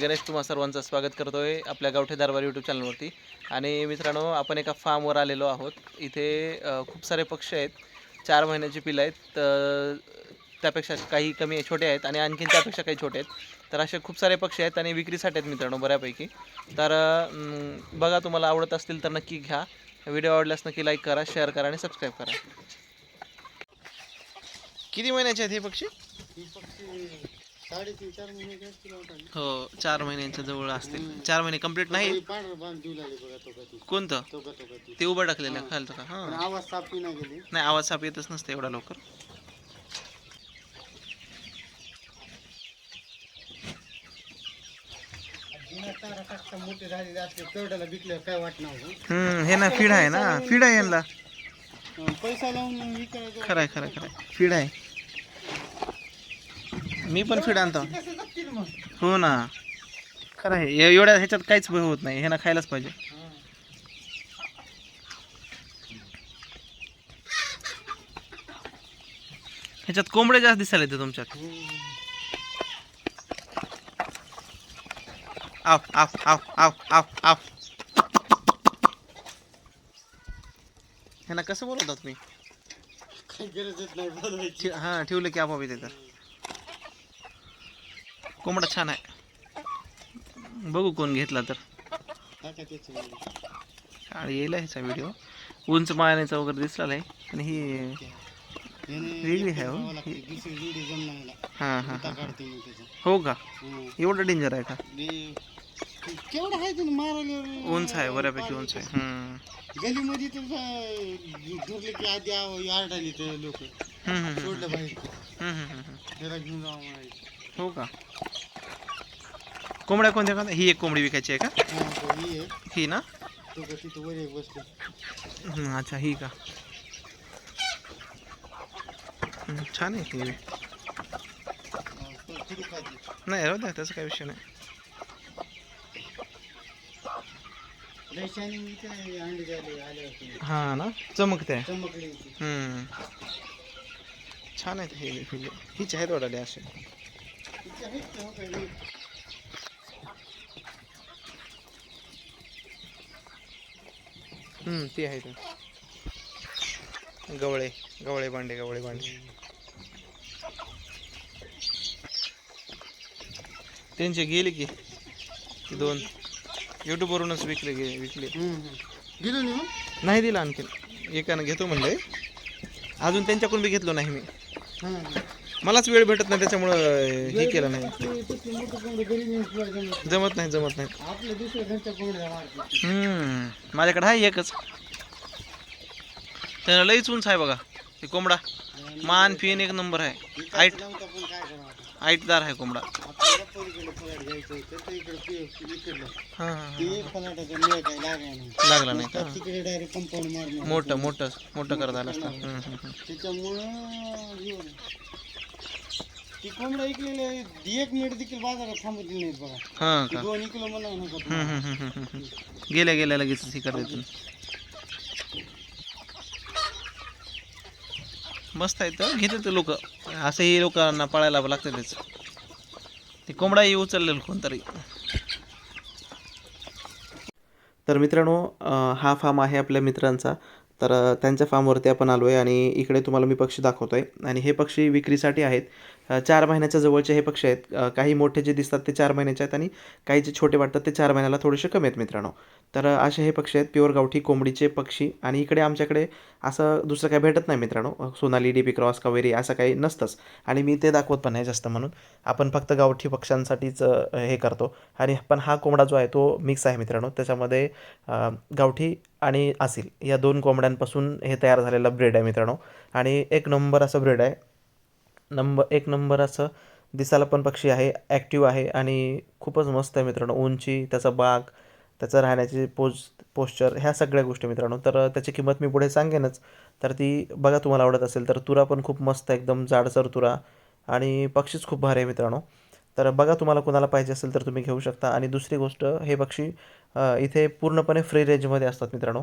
गणेश तुम्हा सर्वांचं स्वागत करतोय आपल्या गावठे दरबार यूट्यूब चॅनलवरती आणि मित्रांनो आपण एका फार्मवर आलेलो आहोत. इथे खूप सारे पक्षी आहेत. चार महिन्याची पिलं आहेत. तर त्यापेक्षा काही कमी छोटे आहेत. आणि आणखीन त्यापेक्षा काही छोटे आहेत. तर असे खूप सारे पक्षी आहेत आणि विक्रीसाठी आहेत मित्रांनो बऱ्यापैकी. तर बघा तुम्हाला आवडत असतील तर नक्की घ्या. व्हिडिओ आवडल्यास नक्की लाईक करा शेअर करा आणि सबस्क्राईब करा. किती महिन्याचे आहेत हे पक्षी साडेतीन चार महिने असतील होता हो चार महिन्यांच्या जवळ असतील. चार महिने कंप्लीट नाही? पांढरं बांध देऊ लागले बघा तो कधी कोणतं? तो का तो कधी ते उभं टाकलेलं खालतं का? हां. आवाज साफ नाही गेली. नाही आवाज साप येतच नसते एवढा लवकर. जुन्या तारा टाकता मोठे झालेले असले तेवढ्याला विकल्यावर काय वाटणार हो? हम्म हे ना फीड आहे ना? फीड आहे यांना पैसा लावून विकायचं. खरंय खरंय खरंय फीड आहे. मी पण फीड आणतो. हो ना. खरं आहे. एवढ्या ह्याच्यात काहीच होत नाही. हे ना खायलाच पाहिजे. ह्याच्यात कोंबडे जास्त दिसायला येते तुमच्यात. आव आव आव आव आव ह्यांना कसं बोलवतात ठे- हां ठेवलं की आपोआप येते तर. कोंबडा छान आहे बघू कोण घेतला तर. आणि येईल ह्याचा व्हिडिओ उंच मारण्याचा वगैरे दिसला नाही पण ही वेगळी आहे हो. हां हां हो का. एवढं डेंजर आहे का केवढं आहे मारायला उंच आहे बऱ्यापैकी उंच आहे. गलीमध्ये तर जा- धरले की आधी आव- आरडाली तर लोक. सोडलं बाहेर. त्याला घेऊन हो का कोंबड्या कोणत्या कोणत्या? ही एक कोंबडी विकायची आहे का? हा, ही ही ना? तो का तिथं वर एक बसतो. हम्म, अच्छा ही का? हम्म, छान आहे ही. तो थोडी खाती नाही राहू द्या त्याचा काही विषय नाही. लय शायनिंग इथे आहे, अंडे झाले आले होते. हां ना? चमकते. आहे चमकली होती. हम्म. छान आहेत हे पिल्ले हीच आहेत वाढाले असे. इथे आहेत ते हो काही हम्म, ते आहेत गवळे गवळे बांडे गवळे बांडे त्यांचे गेले की ते दोन यूट्यूबवरूनच विकले गे विकले. गेलो नाही नाही दिलं आणखीन. एकानं घेतो म्हणलंय अजून त्यांच्याकडून बी घेतलो नाही मी. मलाच वेळ भेटत नाही त्याच्यामुळं हे केलं नाही. जमत नाही. जमत नाही हम्म, माझ्याकडे आहे एकच. त्यानं लईच उंच आहे बघा ते कोंबडा. मान फिन एक नंबर आहे. आईट? आईटदार आहे कोंबडा. हां हां लागला नाही का? मोठं मोठं मोठं करत आलं असतं. हम्म, हम्म, हम्म. त्याच्यामुळं हे. ती कोंबडा इकलेले एक मिनिट देखील बाजारात थांबत नाहीत बघा. हां ती का? दोन किलो म्हणा नका हम्म, तुम्हाला. हम्म, हम्म, हम्म, हम्म. गेल्या गेल्या लगेच हे करत मस्त आहे तर घेते ते लोक. असंही लोकांना पाळायला लागतं त्याच. ते कोंबडाही उचललेलं कोणतरी. तर मित्रांनो अं, हा फार्म आहे आपल्या मित्रांचा. तर त्यांच्या फार्मवरती आपण आलो आहे आणि इकडे तुम्हाला मी पक्षी दाखवतो आहे आणि हे पक्षी विक्रीसाठी आहेत. चार महिन्याच्या जवळचे हे पक्षी आहेत. काही मोठे जे दिसतात ते चार महिन्याचे आहेत आणि काही जे छोटे वाटतात ते चार महिन्याला थोडेसे कमी आहेत मित्रांनो. तर असे हे पक्षी आहेत. प्युअर गावठी कोंबडीचे पक्षी आणि इकडे आमच्याकडे असं दुसरं काही भेटत नाही मित्रांनो. सोनाली डीपी क्रॉस कावेरी असं काही नसतंच. आणि मी ते दाखवत पण नाही जास्त म्हणून. आपण फक्त गावठी पक्ष्यांसाठीच हे करतो. आणि पण हा कोंबडा जो आहे तो मिक्स आहे मित्रांनो. त्याच्यामध्ये गावठी आणि असेल या दोन कोंबड्यांपासून हे तयार झालेला ब्रेड आहे मित्रांनो. आणि एक नंबर असं ब्रेड आहे. नंबर एक नंबर असं दिसायला पण पक्षी आहे ॲक्टिव्ह आहे आणि खूपच मस्त आहे मित्रांनो. उंची त्याचा बाग त्याचं राहण्याची पोज पोश्चर ह्या सगळ्या गोष्टी मित्रांनो. तर त्याची किंमत मी पुढे सांगेनच. तर ती बघा तुम्हाला आवडत असेल तर तुरा पण खूप मस्त आहे एकदम जाडसर तुरा. आणि पक्षीच खूप भारी आहे मित्रांनो. तर बघा तुम्हाला कोणाला पाहिजे असेल तर तुम्ही घेऊ शकता. आणि दुसरी गोष्ट हे पक्षी इथे पूर्णपणे फ्री रेंजमध्ये असतात मित्रांनो.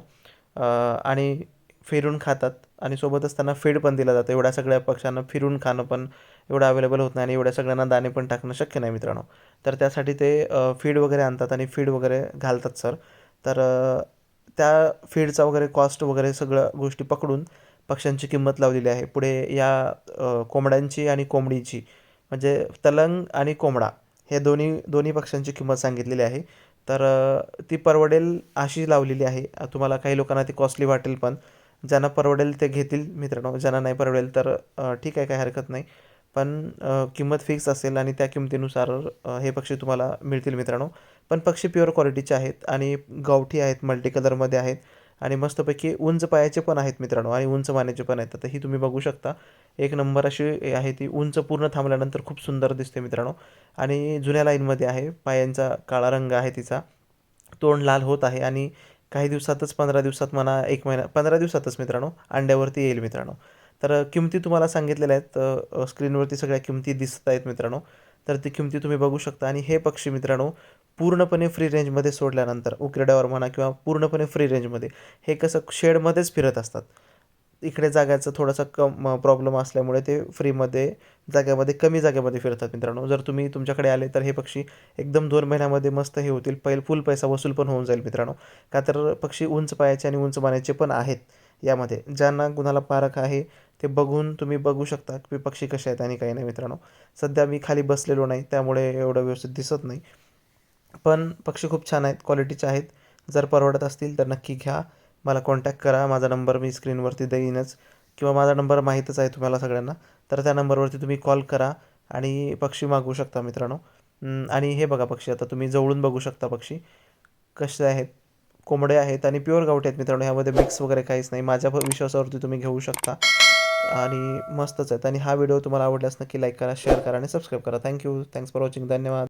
आणि फिरून खातात आणि सोबतच त्यांना फीड पण दिला जातं. एवढ्या सगळ्या पक्ष्यांना फिरून खाणं पण एवढं अवेलेबल होत नाही आणि एवढ्या सगळ्यांना दाणे पण टाकणं शक्य नाही मित्रांनो. तर त्यासाठी ते फीड वगैरे आणतात आणि फीड वगैरे घालतात सर तर त्या फीडचा वगैरे कॉस्ट वगैरे सगळं गोष्टी पकडून पक्ष्यांची किंमत लावलेली आहे. पुढे या कोंबड्यांची आणि कोंबडीची म्हणजे तलंग आणि कोंबडा हे दोन्ही दोन्ही पक्ष्यांची किंमत सांगितलेली आहे. तर ती परवडेल अशी लावलेली आहे. तुम्हाला काही लोकांना ती कॉस्टली वाटेल पण. ज्यांना परवडेल ते घेतील मित्रांनो. ज्यांना नाही परवडेल तर ठीक आहे काही हरकत नाही. पण किंमत फिक्स असेल आणि त्या किमतीनुसार हे पक्षी तुम्हाला मिळतील मित्रांनो. पण पक्षी प्युअर क्वालिटीचे आहेत आणि गावठी आहेत मल्टी कलरमध्ये आहेत. आणि मस्तपैकी उंच पायाचे पण आहेत मित्रांनो आणि उंच मानेचे पण आहेत. तर ही तुम्ही बघू शकता एक नंबर अशी आहे ती उंच पूर्ण थांबल्यानंतर खूप सुंदर दिसते मित्रांनो. आणि जुन्या लाईनमध्ये आहे पायांचा काळा रंग आहे तिचा. तोंड लाल होत आहे आणि काही दिवसातच पंधरा दिवसात म्हणा एक महिना पंधरा दिवसातच मित्रांनो अंड्यावरती येईल मित्रांनो. तर किमती तुम्हाला सांगितलेल्या आहेत स्क्रीनवरती सगळ्या किमती दिसत आहेत मित्रांनो. तर ती किमती तुम्ही बघू शकता. आणि हे पक्षी मित्रांनो पूर्णपणे फ्री रेंजमध्ये सोडल्यानंतर उकिरड्यावर म्हणा किंवा पूर्णपणे फ्री रेंजमध्ये हे कसं शेडमध्येच फिरत असतात. इकडे जागाचं थोडासा कम प्रॉब्लेम असल्यामुळे ते फ्रीमध्ये जाग्यामध्ये कमी जागेमध्ये फिरतात मित्रांनो. जर तुम्ही तुमच्याकडे आले तर हे पक्षी एकदम दोन महिन्यामध्ये मस्त हे होतील. पैल फुल पैसा वसूल पण होऊन जाईल मित्रांनो. का तर पक्षी उंच पायाचे आणि उंच मानेचे पण आहेत. यामध्ये. ज्यांना कुणाला पारख आहे ते बघून तुम्ही बघू शकता की पक्षी कसे आहेत आणि काही नाही मित्रांनो. सध्या मी खाली बसलेलो नाही त्यामुळे एवढं व्यवस्थित दिसत नाही. पण पक्षी खूप छान आहेत क्वालिटीचे आहेत. जर परवडत असतील तर नक्की घ्या. मला कॉन्टॅक्ट करा. माझा नंबर मी स्क्रीनवरती देईनच. किंवा माझा नंबर माहीतच आहे तुम्हाला सगळ्यांना. तर त्या नंबरवरती तुम्ही कॉल करा आणि पक्षी मागवू शकता मित्रांनो. आणि हे बघा पक्षी आता तुम्ही जवळून बघू शकता पक्षी. कसे आहेत? कोंबडे आहेत आणि प्युअर गावठी आहेत मित्रांनो. ह्यामध्ये मिक्स वगैरे काहीच नाही. माझ्या विश्वासावरती तुम्ही घेऊ शकता. आणि मस्तच आहेत. आणि हा व्हिडिओ तुम्हाला आवडल्यास नक्की लाईक करा शेअर करा आणि सबस्क्राईब करा. थँक्यू थँक्स फॉर वॉचिंग धन्यवाद.